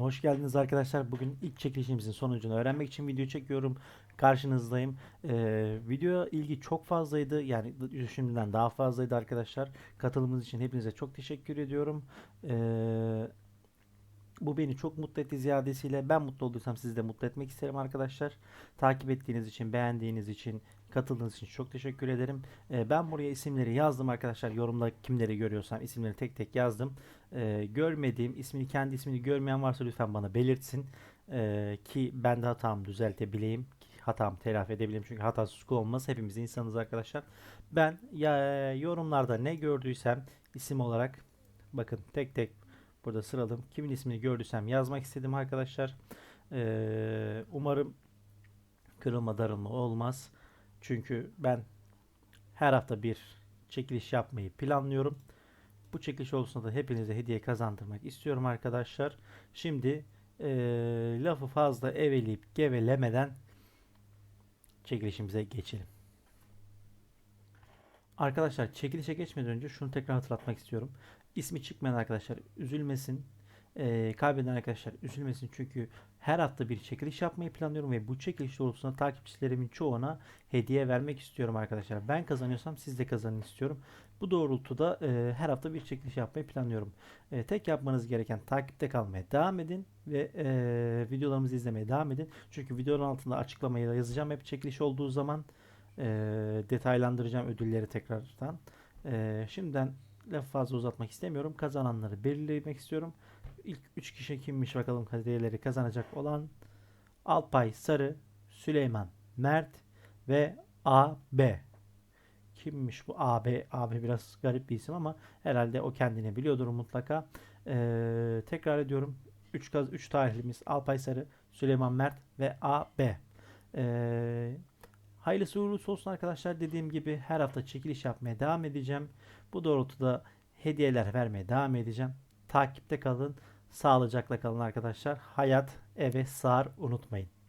Hoş geldiniz arkadaşlar. Bugün ilk çekilişimizin sonucunu öğrenmek için video çekiyorum. Karşınızdayım. Ee, video ilgi çok fazlaydı. Yani düşündüğümden daha fazlaydı arkadaşlar. Katılımınız için hepinize çok teşekkür ediyorum. Ee, bu beni çok mutlu etti ziyadesiyle. Ben mutlu olduysam sizi de mutlu etmek isterim arkadaşlar. Takip ettiğiniz için, beğendiğiniz için, katıldığınız için çok teşekkür ederim. Ee, ben buraya isimleri yazdım arkadaşlar. Yorumda kimleri görüyorsam isimleri tek tek yazdım. Ee, görmediğim, ismini kendi ismini görmeyen varsa lütfen bana belirtsin. Ee, ki ben de hatamı düzeltebileyim. Ki hatamı telafi edebileyim. Çünkü hatasız kul olmaz. Hepimiz insanız arkadaşlar. Ben ya yorumlarda ne gördüysem isim olarak bakın tek tek burada sıraladım. Kimin ismini gördüysem yazmak istedim arkadaşlar. Ee, umarım kırılma darılma olmaz. Çünkü ben her hafta bir çekiliş yapmayı planlıyorum. Bu çekiliş olsun da hepinize hediye kazandırmak istiyorum arkadaşlar. Şimdi eee, lafı fazla eveleyip gevelemeden çekilişimize geçelim. Arkadaşlar çekilişe geçmeden önce şunu tekrar hatırlatmak istiyorum. İsmi çıkmayan arkadaşlar üzülmesin. Eee kaybeden arkadaşlar üzülmesin çünkü her hafta bir çekiliş yapmayı planlıyorum ve bu çekiliş doğrultusunda takipçilerimin çoğuna hediye vermek istiyorum arkadaşlar. Ben kazanıyorsam siz de kazanın istiyorum. Bu doğrultuda e, her hafta bir çekiliş yapmayı planlıyorum. E, tek yapmanız gereken takipte kalmaya devam edin ve e, videolarımızı izlemeye devam edin. Çünkü videonun altında açıklamayı da yazacağım hep çekiliş olduğu zaman e, detaylandıracağım ödülleri tekrardan. E, şimdiden lafı fazla uzatmak istemiyorum. Kazananları belirlemek istiyorum. İlk 3 kişi kimmiş bakalım hediyeleri kazanacak olan Alpay Sarı, Süleyman Mert ve AB. Kimmiş bu AB? AB biraz garip bir isim ama herhalde o kendini biliyordur mutlaka. Ee, tekrar ediyorum. 3 kaz 3 tarihlimiz Alpay Sarı, Süleyman Mert ve AB. Ee, hayırlısı uğurlusu olsun arkadaşlar. Dediğim gibi her hafta çekiliş yapmaya devam edeceğim. Bu doğrultuda hediyeler vermeye devam edeceğim. Takipte kalın. Sağlıcakla kalın arkadaşlar. Hayat eve sığar unutmayın.